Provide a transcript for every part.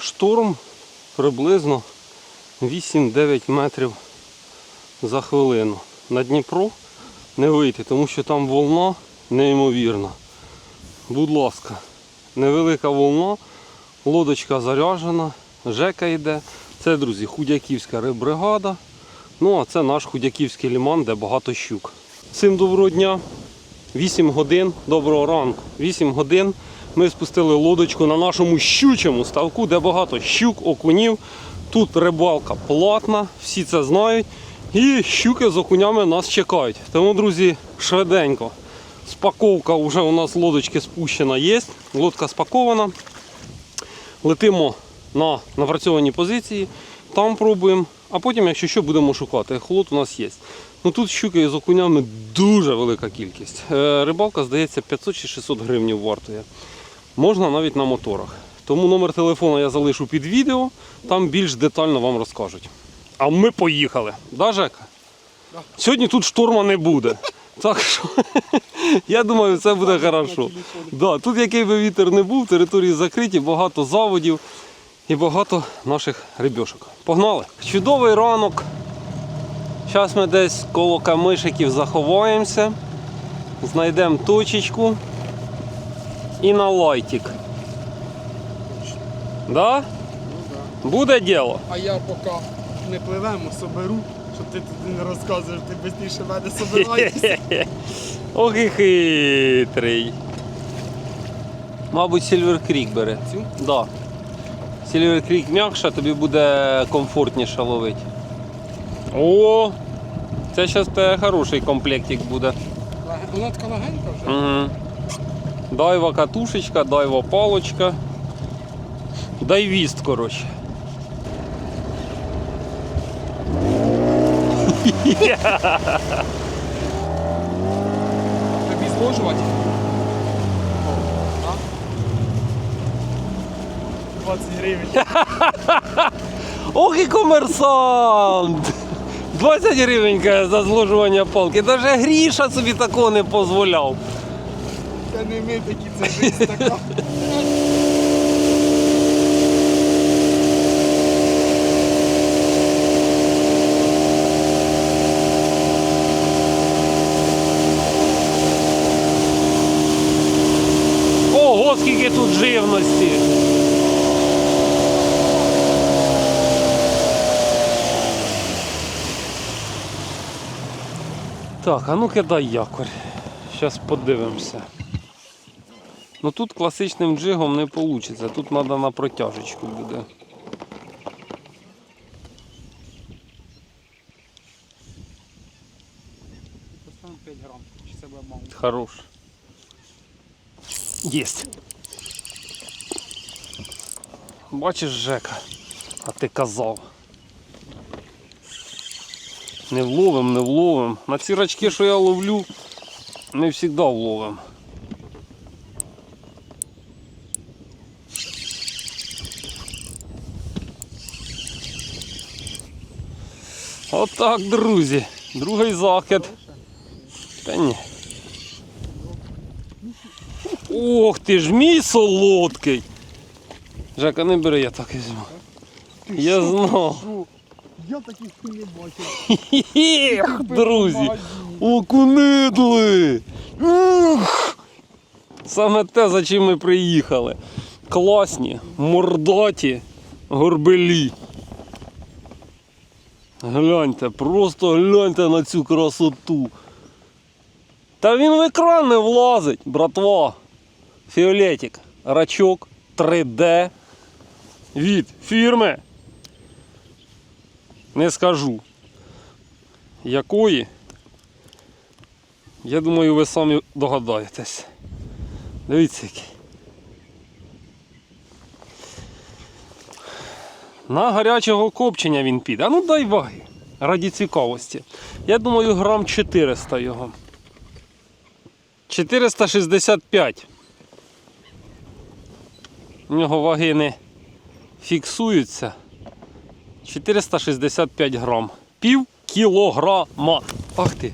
шторм приблизно 8-9 метрів за хвилину. На Дніпро не вийти, тому що там волна неймовірна. Будь ласка, невелика волна, лодочка заряджена, жека йде. Це, друзі, худяківська риббригада. Ну, а це наш худяківський ліман, де багато щук. Всім доброго дня. 8 годин, доброго ранку. 8 годин ми спустили лодочку на нашому щучому ставку, де багато щук, окунів. Тут рибалка платна, всі це знають. І щуки з окунями нас чекають. Тому, друзі, швиденько. Спаковка вже у нас лодочки спущена є. Лодка спакована. Летимо на напрацьовані позиції, там пробуємо, а потім, якщо що, будемо шукати. Холод у нас є. Ну тут щуки з окунями дуже велика кількість. Е, Рибалка, здається, 500 чи 600 гривень вартує. Можна навіть на моторах. Тому номер телефона я залишу під відео, там більш детально вам розкажуть. А ми поїхали. Да, Жека? Сьогодні тут шторма не буде. Так що я думаю, це буде хорошо. Да, тут який би вітер не був, території закриті, багато заводів і багато наших рибьошок. Погнали! Чудовий ранок. Зараз ми десь коло камишиків заховаємося, знайдемо точечку і на лайтик. Да? Буде діло? А я поки не пливемо, соберу, щоб ти туди не розказуєш, ти швидше мене собираєшся. Ох і хитрий. Мабуть, Silver Creek бере. Цю? Да. Silver Creek м'якша, тобі буде комфортніше ловити. О! Це зараз хороший комплектик буде. Вона така легенька вже. Угу. Дайва катушечка, дайва палочка. Дайвіст, коротше. Тобі зложувати? А? 20 гривень. Ох і комерсант! 20 гривень за зложування палки. Даже Гріша собі такого не дозволяв. Це не ми такі, це жизнь така. Ого, скільки тут живності. Так, а ну кидай якорь. Зараз подивимося. Ну тут класичним джигом не вийде, тут треба на протяжечку буде. 5 грам, чи це буде. Хорош. Єсть. Бачиш, Жека, а ти казав. Не вловим, не вловим. На ці рачки, що я ловлю, не завжди вловим. Отак, друзі. Другий закид. Та ні. Ох ти ж мій солодкий. Жека, не бери, я так візьму. Я знав. Я таких не бачив. Друзі, окунидли. Ух! Саме те, за чим ми приїхали. Класні, мордаті, горбелі. Гляньте, просто гляньте на цю красоту. Та він в екран не влазить, братва. Фіолетик, рачок 3D від фірми. Не скажу. Якої? Я думаю, ви самі догадаєтесь. Дивіться який. На гарячого копчення він піде. А ну дай ваги. Раді цікавості. Я думаю, грам 400 його. 465. У нього ваги не фіксуються. 465 грам. Пів кілограма. Ах ти.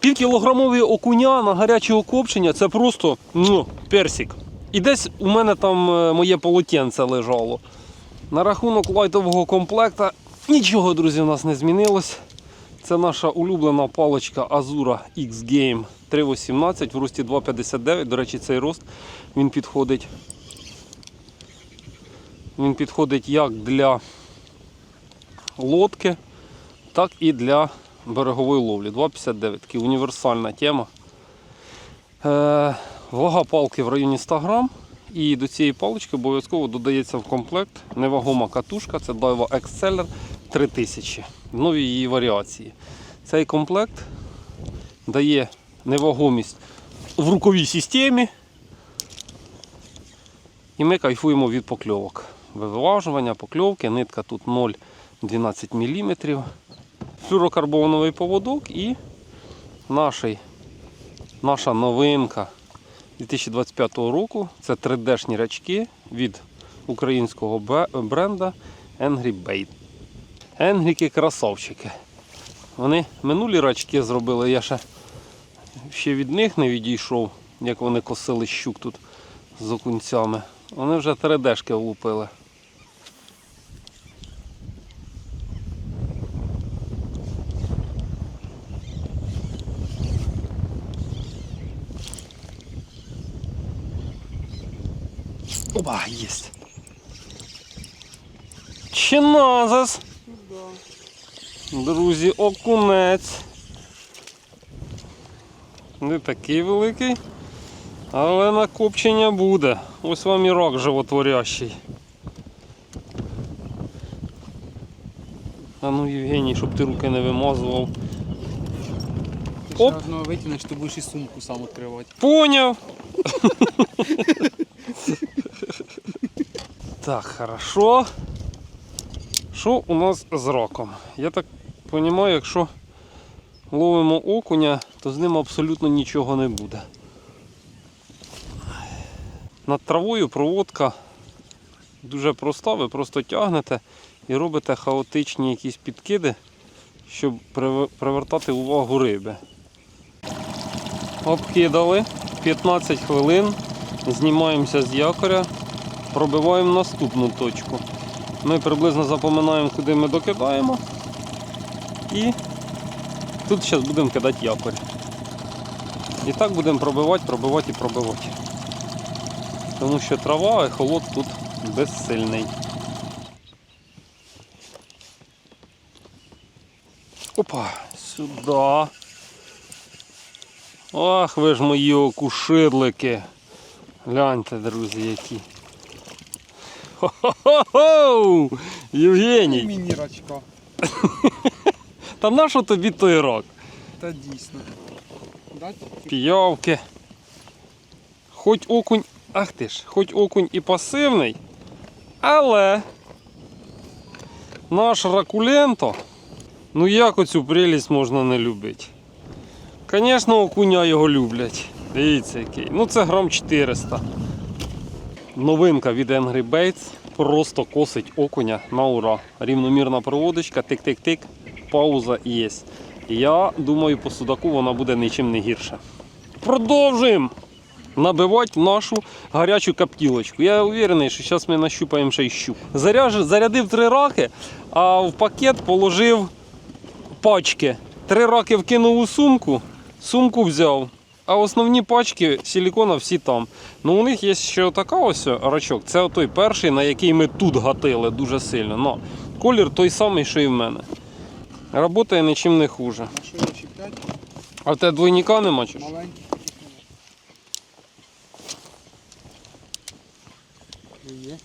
Пів кілограмові окуня на гарячого копчення це просто ну, персик. І десь у мене там е, моє полотенце лежало. На рахунок лайтового комплекта нічого, друзі, у нас не змінилось. Це наша улюблена паличка Azura X Game 318 в рості 2,59. До речі, цей рост він підходить. Він підходить як для лодки, так і для берегової ловлі. 2,59. Такий універсальна тема. Е, вага палки в районі 100 грам. І до цієї палички обов'язково додається в комплект невагома катушка, це Daiwa Exceller 3000 в новій її варіації. Цей комплект дає невагомість в рукавій системі. І ми кайфуємо від покльовок. Виважування, покльовки, нитка тут 0,12 мм. Флюрокарбоновий поводок і наша новинка 2025 року це 3D-шні рачки від українського бренда Angry Bait. Енгріки красавчики. Вони минулі рачки зробили, я ще, ще від них не відійшов, як вони косили щук тут з окунцями. Вони вже 3D-шки влупили. Опа, есть. Чиназас. Друзі, окунець. Не такий великий, але накопчення буде. Ось вам і рак животворящий. А ну, Євгеній, щоб ти руки не вимазував. Ще Оп. одного витягнеш, ти будеш і сумку сам відкривати. Поняв. так, хорошо. Що у нас з раком? Я так розумію, якщо ловимо окуня, то з ним абсолютно нічого не буде. Над травою проводка дуже проста, ви просто тягнете і робите хаотичні якісь підкиди, щоб привертати увагу риби. Обкидали 15 хвилин, знімаємося з якоря, пробиваємо наступну точку. Ми приблизно запоминаємо, куди ми докидаємо. І тут зараз будемо кидати якорь. І так будемо пробивати, пробивати і пробивати. Тому що трава, ехолот тут безсильний. Опа, сюди. Ах, ви ж мої окушидлики. Гляньте, друзі, які. Хо-хо-хо! Євгеній! Міні-рачка. Та нащо тобі той рак? Та дійсно. Дати? Піявки. Хоч окунь. Ах ти ж, хоч окунь і пасивний, але наш ракуленто, ну як оцю прелість можна не любити? Звісно, окуня його люблять. Дивіться який. Ну це грам 400. Новинка від Angry Baits. Просто косить окуня на ура. Рівномірна проводочка, тик-тик-тик, пауза є. Я думаю, по судаку вона буде нічим не гірше. Продовжуємо набивати нашу гарячу каптілочку. Я уверений, що зараз ми нащупаємо ще й щук. Заряж, зарядив три раки, а в пакет положив пачки. Три раки вкинув у сумку, сумку взяв. А основні пачки силікона всі там. Ну у них є ще така ось рачок. Це той перший, на який ми тут гатили дуже сильно. Но колір той самий, що і в мене. Работає нічим не хуже. А що є ще 5? А в тебе двойника нема чи? немає. Є.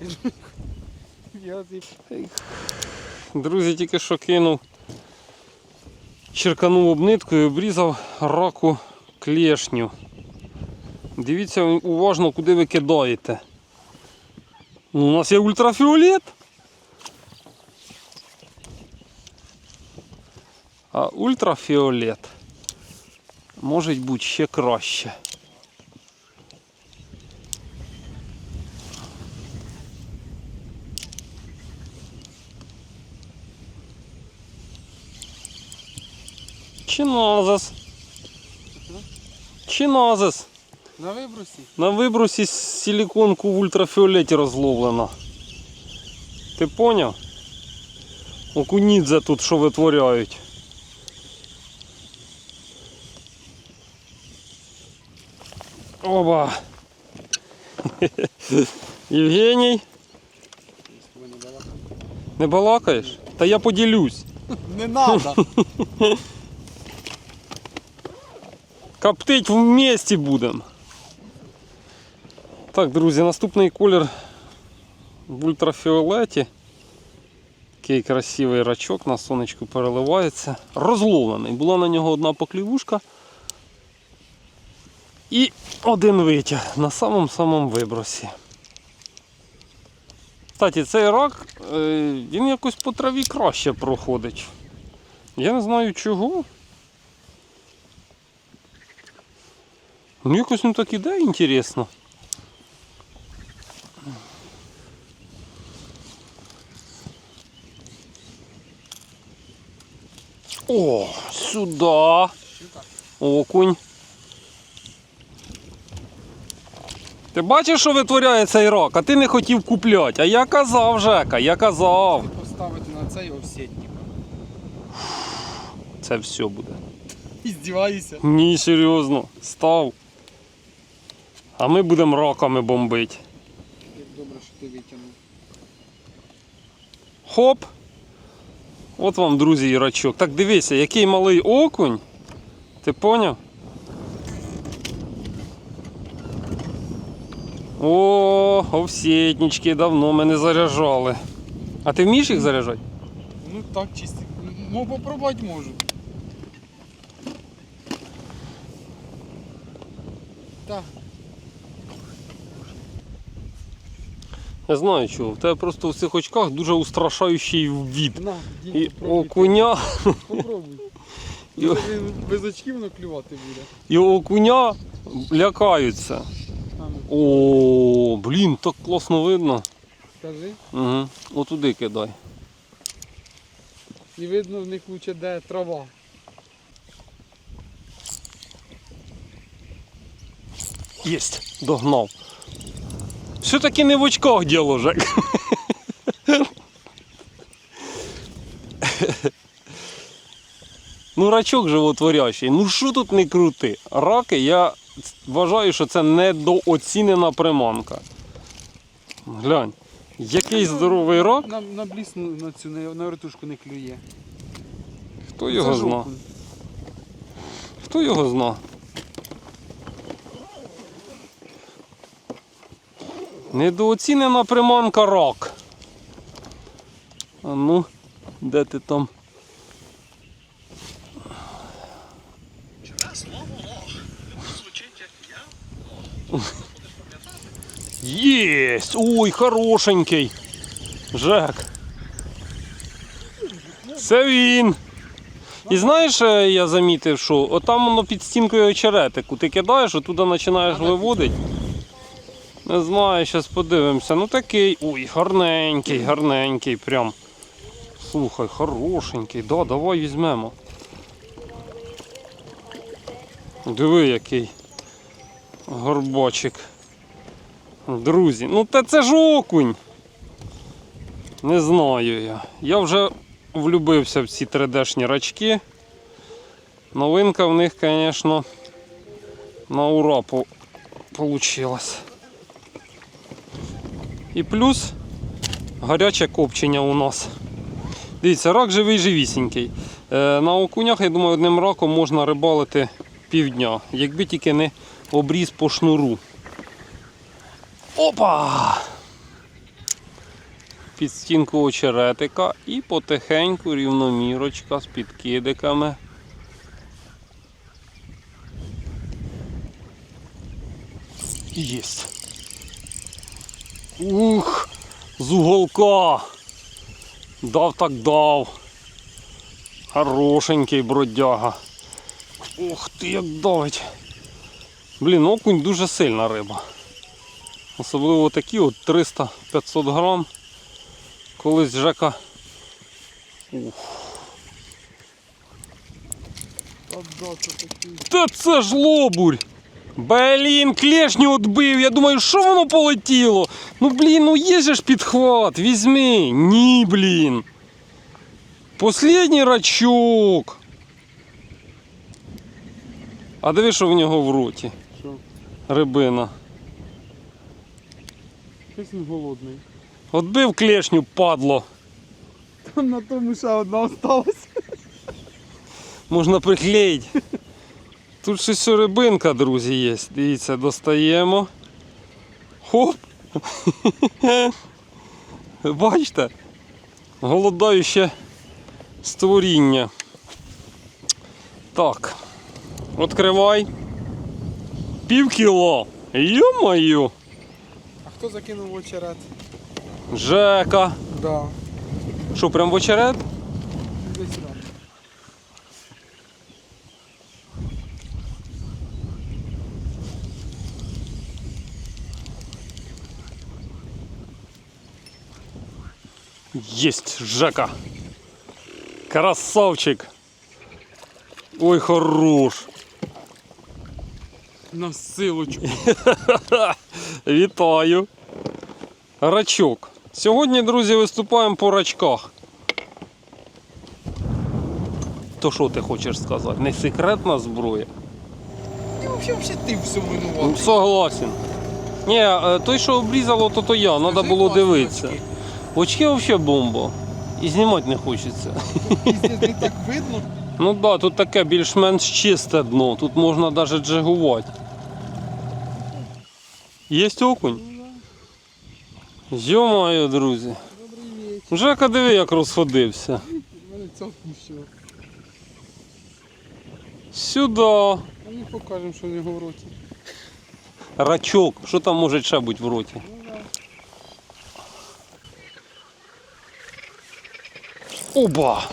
Я Друзі, тільки що кинув, черканув обниткою, обрізав раку клешню. Дивіться уважно, куди ви кидаєте. Ну, У нас є ультрафіолет. А ультрафіолет може бути ще краще. Чиназас. Чиназис. На вибросі. На вибросі силіконку в ультрафіолеті розловлено. Ти поняв? Окунідзе тут що витворяють. Оба. Євгеній, не балакаєш? Та я поділюсь. Не треба. Коптить вместе будемо. Так, друзі, наступний колір в ультрафіолеті. Такий красивий рачок на сонечку переливається. Розловлений. Була на нього одна поклівушка. І один витяг на самому-самому вибросі. Кстати, цей рак, е, він якось по траві краще проходить. Я не знаю чого. Ну якось ну так іде інтересно. О, сюди. Окунь. Ти бачиш, що витворяє цей рак, а ти не хотів купляти. А я казав, Жека, я казав. Поставити на цей овсетник. Це все буде. І. Ні, серйозно, став. А ми будемо раками бомбити. Добре, що ти витягнув. Хоп. От вам, друзі, і рачок. Так дивися, який малий окунь. Ти поняв? О, овсетнички, давно мене заряджали. А ти вмієш їх заряджати? Ну так чисто. Ну попробувати можу. Так. Я знаю чого. В тебе просто в цих очках дуже устрашаючий від. На, І попробуй. окуня, Попробуй. І- Ну, він Без очків воно клювати буде. і окуня лякаються. А ну, О, блін, так класно видно. скажи. Угу. Отуди кидай. І видно в них лучше де трава. Єсть, догнав. Все-таки не в очках діло, Жек. Ну, рачок животворящий. Ну що тут не крути? Раки, я вважаю, що це недооцінена приманка. Глянь, який здоровий рак, На, на блісну на цю на, на вертушку не клює. хто його зна? Хто його зна? Недооцінена приманка рак. А ну, де ти там? Єсть! Ой, хорошенький. Жек. Це він. І знаєш, е, я замітив, що отам воно під стінкою очеретику. Ти кидаєш, отуди починаєш виводити. Не знаю, зараз подивимося. Ну такий. Ой, гарненький, гарненький прям. Слухай, хорошенький. Да, давай візьмемо. Диви який. Горбачик. Друзі, ну та це ж окунь. Не знаю я. Я вже влюбився в ці 3D-шні рачки. Новинка в них, звісно, на ура по- получилась. І плюс гаряче копчення у нас. Дивіться, рак живий живісінький. Е, на окунях, я думаю, одним раком можна рибалити півдня, якби тільки не обріз по шнуру. Опа! Під стінку очеретика і потихеньку рівномірочка з підкидиками. Єсть. Ух, з уголка. Дав так дав. Хорошенький бродяга. Ух ти, як давить. Блін, окунь дуже сильна риба. Особливо такі от 300-500 грам. Колись Жека. Ух. Та це ж лобурь! Блін, клешню отбив. Я думаю, що воно полетіло? Ну блін, ну є же ж підхват, візьми. Ні, блін. Послідній рачок. А диви, що в нього в роті. Що? Рибина. Щось він голодний. Отбив клешню, падло. Там на тому ще одна осталась. Можна приклеїти. Тут щось рибинка, друзі, є. Дивіться, достаємо. Хоп! Бачите? Голодаюче створіння. Так. Відкривай. Пів кіло. Йо-моє! А хто закинув в очерет? Жека. Да. Що, прям в очерет? Десь сюди. Есть, Жека. Красавчик. Ой, хорош. На силочку. Вітаю. Рачок. Сьогодні, друзі, виступаємо по рачках. То що ти хочеш сказати? Не секретна зброя? Ти взагалі ти все Ну. Согласен. Ні, е, той, що обрізало, то то я, треба було дивитися. Очки взагалі бомба. І знімати не хочеться. Не так видно. Ну так, да, тут таке більш-менш чисте дно, тут можна навіть джигувати. Є окунь? Йо-моє, друзі. Жека, диви, як розходився. Сюди. А ми покажемо, що в нього в роті. Рачок. Що там може ще бути в роті? Ну да. Оба!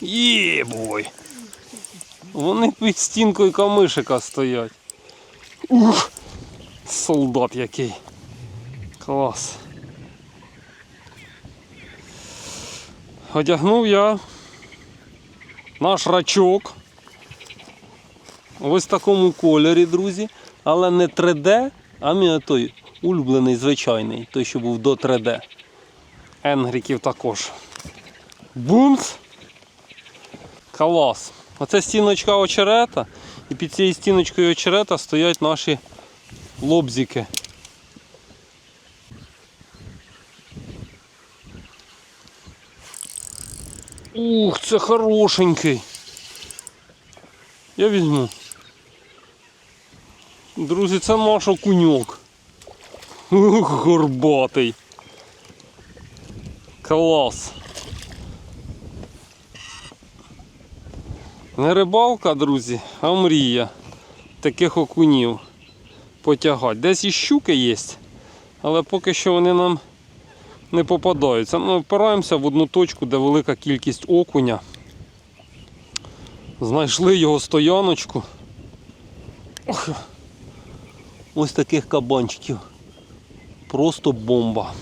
Єбой! Вони під стінкою камишика стоять. Ух! Солдат який. Клас. Одягнув я наш рачок. Ось в такому кольорі, друзі. Але не 3D, а мій той улюблений звичайний, той, що був до 3D. Енгріків також. Бумс! Клас! Оце стіночка очерета. І під цією стіночкою очерета стоять наші лобзики. Ух, це хорошенький. Я візьму. Друзі, це наш окуньок. Ух, горбатий. Клас. Не рибалка, друзі, а мрія таких окунів потягати. Десь і щуки є, але поки що вони нам не попадаються. Ми впираємося в одну точку, де велика кількість окуня. Знайшли його стояночку. Ох. Ось таких кабанчиків. Просто бомба.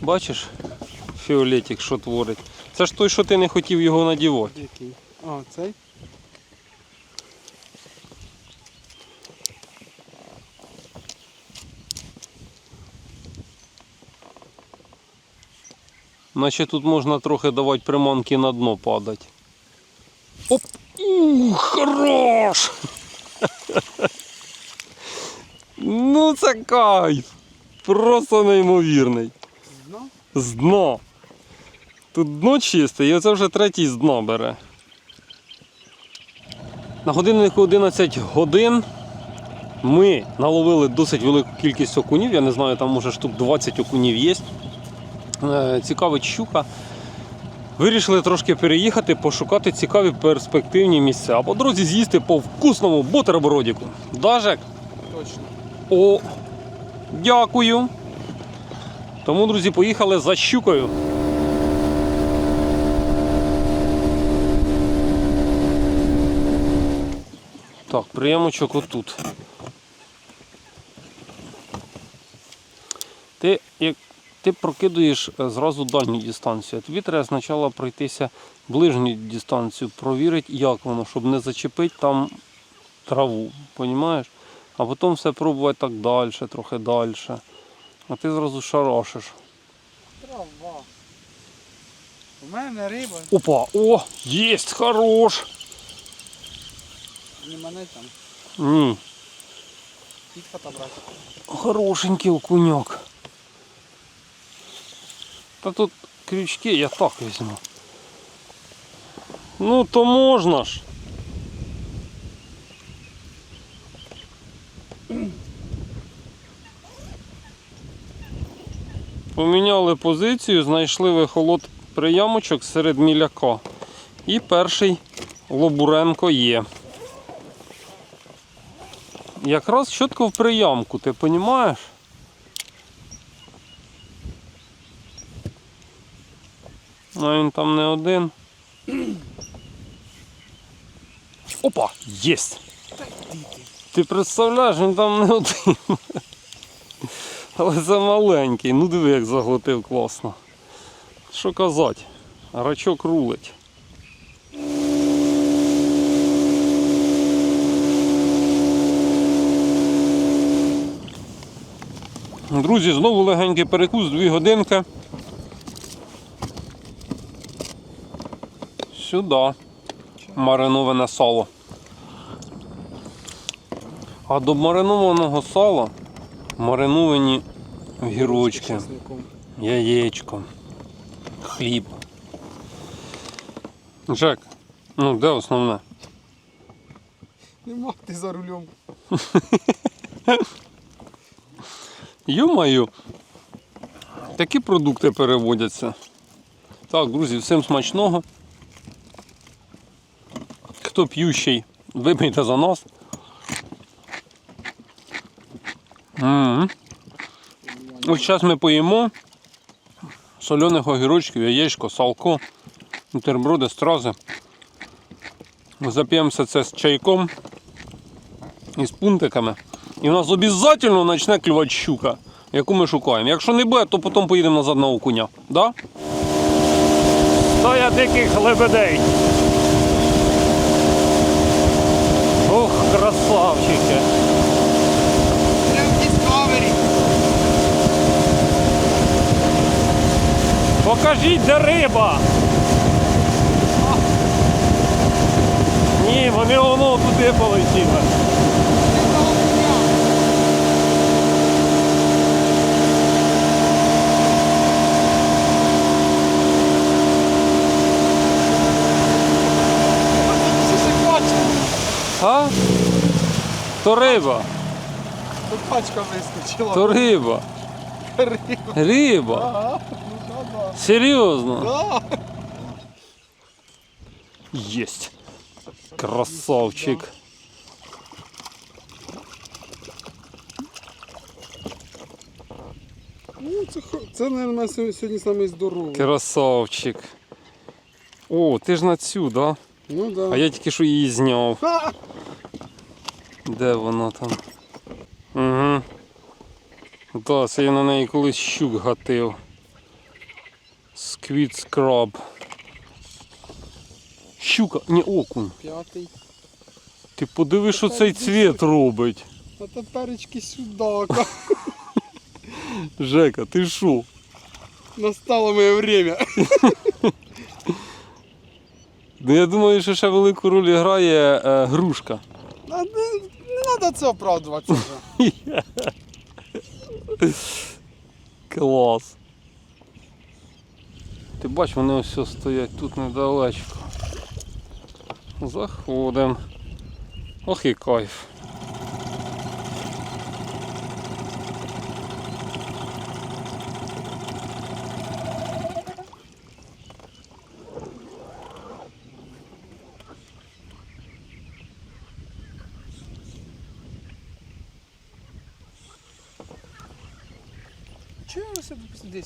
Бачиш, фіолетик, що творить. Це ж той, що ти не хотів його надівати. Який? А, цей? Наче тут можна трохи давати приманки на дно падати. Оп! Ух, хорош! ну це кайф! Просто неймовірний. Дно? З дна. Тут дно чисте, і оце вже третій з дна бере. На годиннику 11 годин ми наловили досить велику кількість окунів. Я не знаю, там може штук 20 окунів є. Е, Цікавить щука. Вирішили трошки переїхати, пошукати цікаві перспективні місця. А по дорозі з'їсти по вкусному бутербродіку. Дажек? Точно. О, дякую. Тому, друзі, поїхали за щукою. Так, приємочок отут. Ти, як, ти прокидуєш е, зразу дальню дистанцію. Тобі треба спочатку пройтися ближню дистанцію, провірити, як воно, щоб не зачепити там траву. Понімаєш? А потім все пробувати так далі, трохи далі. А ти зразу шарашиш. Трава. У мене риба, Опа, о, єсть, хорош. не мене там. Ні, Під фотобрати. хорошенький окуньок. Та тут крючки я так візьму. Ну то можна ж. Поміняли позицію, знайшли вихолод приямочок серед міляка. І перший Лобуренко є. Якраз чітко в приямку, ти розумієш? А він там не один. Опа! Єсть! Ти представляєш, він там не один. Але це маленький. Ну диви, як заглотив класно. Що казати? Рачок рулить. Друзі, знову легенький перекус, 2 годинки. Сюди. Мариноване сало. А до маринованого сала мариновані гірочки, яєчко, хліб. Жек, ну де основне? Нема ти за рулем. Йомаю, такі продукти переводяться. Так, друзі, всім смачного. Хто п'ющий, випийте за нас. М. Ось зараз ми поїмо соляних огірочків, яєчко, салко, бутерброди, стрази. Зап'ємося це з чайком і з пунтиками. І в нас обов'язково почне клювати щука, яку ми шукаємо. Якщо не буде, то потім поїдемо назад на окуня. Да? Стоя диких лебедей. Ох, красавчики. Прям Discovery. Покажіть, де риба. Ні, вони воно туди полетіли. А? То риба, Тут пачка вискочила. то риба. Риба. Риба. Ага. Серйозно. Да. Єсть. Красавчик. Ну, це, це, мабуть, сьогодні самий здоровий. Красавчик. О, ти ж на цю, да? Ну да. А я тільки що її зняв. Де вона там? Угу. Да, це я на неї колись щук гатив. Сквіт скраб. Щука, ні, окунь. П'ятий. Ти подиви, що цей цвіт робить. А теперечки судака. Жека, ти що? Настало моє время. Ну я думаю, що ще велику роль грає е, грушка. А Не, не треба це оправдуватися вже. Клас. Ти бач, вони ось стоять тут недалечко. Заходимо. Ох і кайф. Чого ви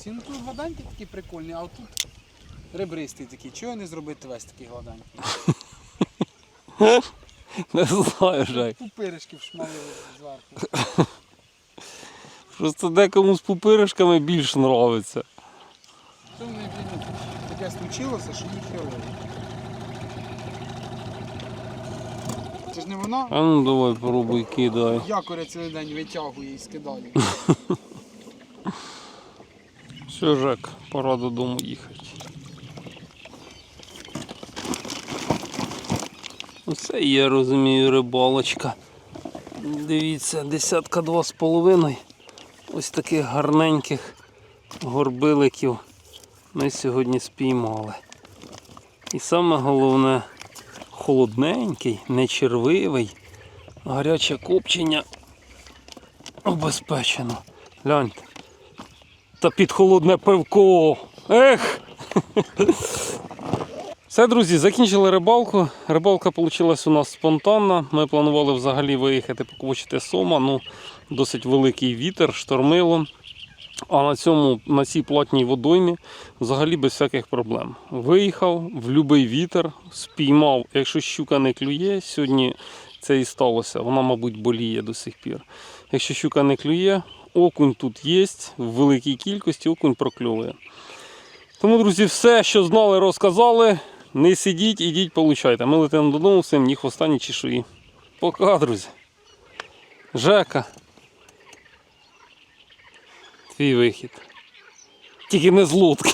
десь? Він тут гладенький такий прикольний, а тут ребристий такий. Чого не зробити весь такий гладенький? Не знаю, Жек. Пупиришки вшмалили зверху. Просто декому з пупиришками більш нравиться. Що мене блін, таке случилося, що херово. Це ж не вона А ну давай пробуй кидай. якоря цілий день витягує і скидає. Все, пора додому їхати. Оце я розумію рибалочка. Дивіться, десятка два з половиною. Ось таких гарненьких горбиликів ми сьогодні спіймали. І саме головне, холодненький, не червивий, гаряче копчення обезпечено. Гляньте. Та під холодне пивко. Ех! Все, друзі, закінчили рибалку. Рибалка вийшла у нас спонтанна. Ми планували взагалі виїхати поквочити сома. Ну, досить великий вітер, штормило. А на цьому, на цій платній водоймі взагалі без всяких проблем. Виїхав в будь-який вітер, спіймав, якщо щука не клює, сьогодні це і сталося. Вона, мабуть, боліє до сих пір. Якщо щука не клює, окунь тут є, в великій кількості окунь прокльовує. Тому, друзі, все, що знали, розказали. Не сидіть, ідіть, получайте. Ми летимо додому, всім ні хвоста, ні чешуї. Пока, друзі. Жека. Твій вихід. Тільки не з лодки.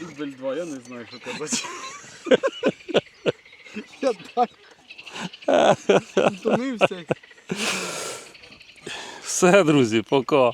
Дубль 2, я не знаю, що казати. Я так. Втомився. Все, друзі, пока.